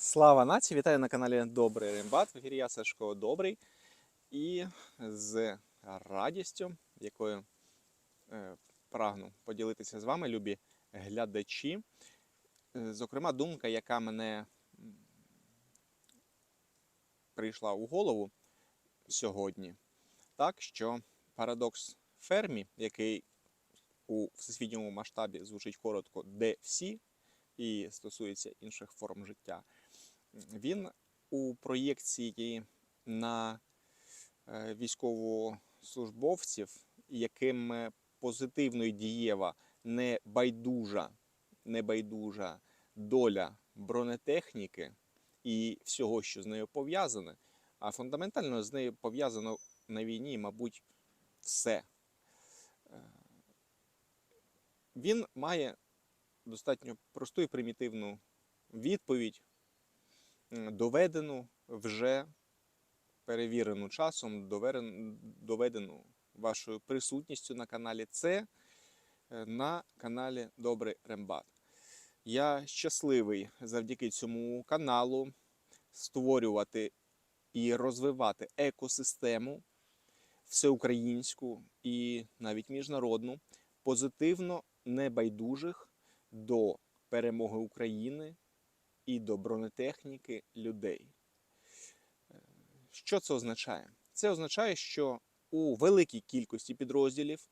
Слава нації! Вітаю на каналі Добрий Римбат. В ефірі я Сашко Добрий. І з радістю, якою е, прагну поділитися з вами, любі глядачі. Е, Зокрема, думка, яка мене прийшла у голову сьогодні, так що парадокс Фермі, який у всесвітньому масштабі звучить коротко, де всі, і стосується інших форм життя. Він у проєкції на е, військовослужбовців, яким е, позитивно і дієва, не байдужа, не байдужа доля бронетехніки і всього, що з нею пов'язане, а фундаментально з нею пов'язано на війні, мабуть, все. Е, Він має достатньо просту і примітивну відповідь, доведену вже перевірену часом, доведену вашою присутністю на каналі. Це е, на каналі Добрий Рембат. Я щасливий завдяки цьому каналу створювати і розвивати екосистему всеукраїнську і навіть міжнародну, позитивно небайдужих до перемоги України і до бронетехніки людей. Що це означає? Це означає, що у великій кількості підрозділів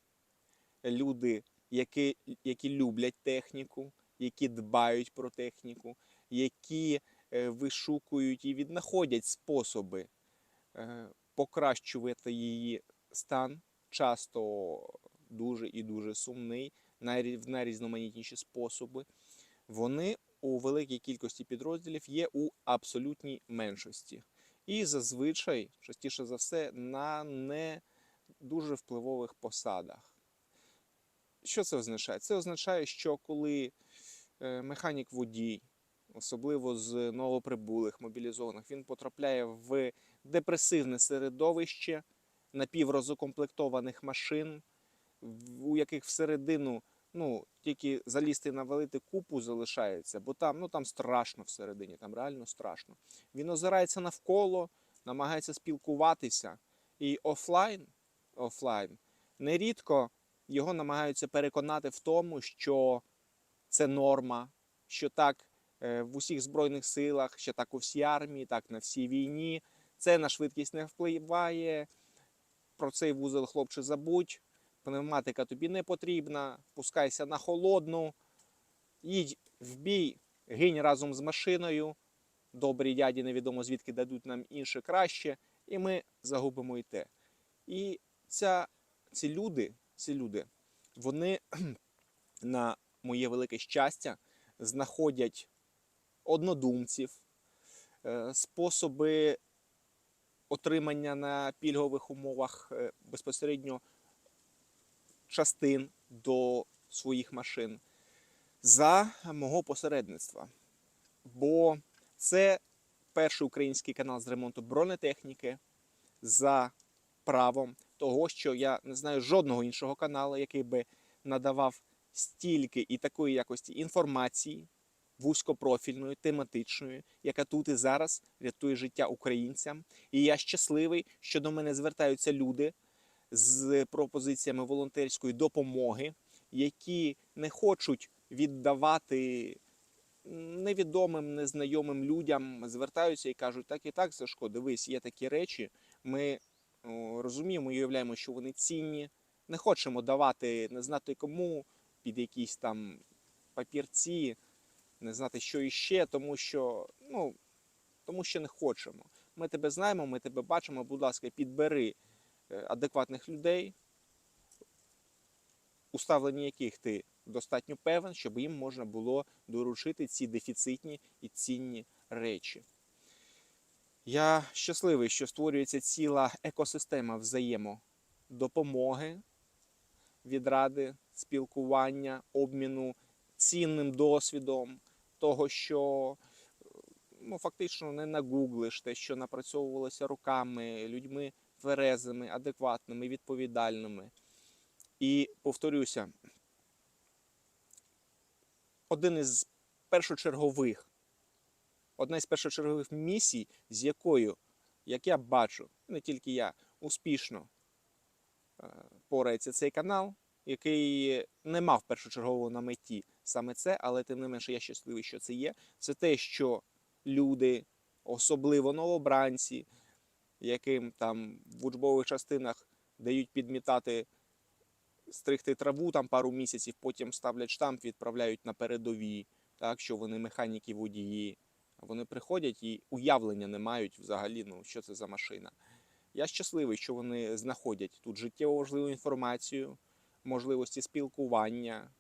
люди, які, які люблять техніку, які дбають про техніку, які е, вишукують і віднаходять способи е, покращувати її стан, часто дуже і дуже сумний, в найрізноманітніші способи, вони у великій кількості підрозділів є у абсолютній меншості. І зазвичай, частіше за все, на не дуже впливових посадах. Що це означає? Це означає, що коли е, механік водій, особливо з новоприбулих мобілізованих, він потрапляє в депресивне середовище напіврозукомплектованих машин, у яких всередину ну, тільки залізти навалити купу залишається, бо там, ну, там страшно всередині, там реально страшно. Він озирається навколо, намагається спілкуватися. І офлайн, офлайн нерідко його намагаються переконати в тому, що це норма, що так е, в усіх збройних силах, що так у всій армії, так на всій війні. Це на швидкість не впливає. Про цей вузол, хлопче, забудь. Пневматика тобі не потрібна, пускайся на холодну, їдь в бій, гинь разом з машиною. Добрі дяді невідомо звідки дадуть нам інше краще, і ми загубимо і те. І ця, ці люди, ці люди, вони на моє велике щастя знаходять однодумців, е, способи отримання на пільгових умовах е, безпосередньо частин до своїх машин за мого посередництва. Бо це перший український канал з ремонту бронетехніки за правом того, що я не знаю жодного іншого каналу, який би надавав стільки і такої якості інформації вузькопрофільної, тематичної, яка тут і зараз рятує життя українцям. І я щасливий, що до мене звертаються люди з пропозиціями волонтерської допомоги, які не хочуть віддавати невідомим, незнайомим людям, звертаються і кажуть, так і так, Сашко, дивись, є такі речі. Ми розуміємо і уявляємо, що вони цінні. Не хочемо давати не знати кому під якісь там папірці, не знати, що іще, тому що, ну, тому що не хочемо. Ми тебе знаємо, ми тебе бачимо, будь ласка, підбери адекватних людей, у ставленні яких ти достатньо певен, щоб їм можна було доручити ці дефіцитні і цінні речі. Я щасливий, що створюється ціла екосистема взаємодопомоги, відради, спілкування, обміну цінним досвідом, того, що ну, фактично не нагуглиш те, що напрацьовувалося руками, людьми тверезими, адекватними, відповідальними. І повторюся, один із першочергових одна із першочергових місій, з якою, як я бачу, не тільки я, успішно е, порається цей канал, який не мав першочергово на меті саме це, але тим не менше я щасливий, що це є. Це те, що люди, особливо новобранці, яким там в учбових частинах дають підмітати, стригти траву там пару місяців, потім ставлять штамп, відправляють на передові, так, що вони механіки водії. Вони приходять і уявлення не мають взагалі, ну що це за машина. Я щасливий, що вони знаходять тут життєво важливу інформацію, можливості спілкування,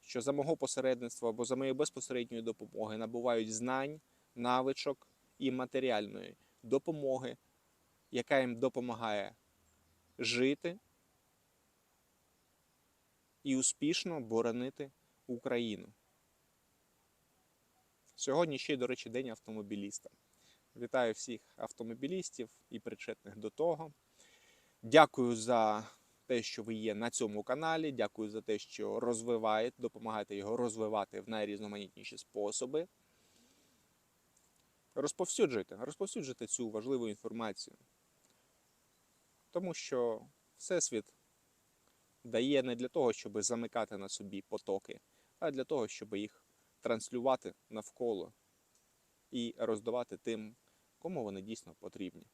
що за мого посередництва або за моєї безпосередньої допомоги набувають знань, навичок і матеріальної допомоги, яка їм допомагає жити і успішно боронити Україну. Сьогодні ще, до речі, День автомобіліста. Вітаю всіх автомобілістів і причетних до того. Дякую за те, що ви є на цьому каналі. Дякую за те, що розвиваєте, допомагаєте його розвивати в найрізноманітніші способи. Розповсюджуйте, розповсюджуйте цю важливу інформацію. Тому що Всесвіт дає не для того, щоб замикати на собі потоки, а для того, щоб їх транслювати навколо і роздавати тим, кому вони дійсно потрібні.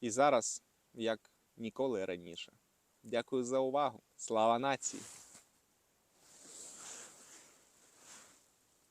І зараз, як ніколи раніше. Дякую за увагу. Слава нації!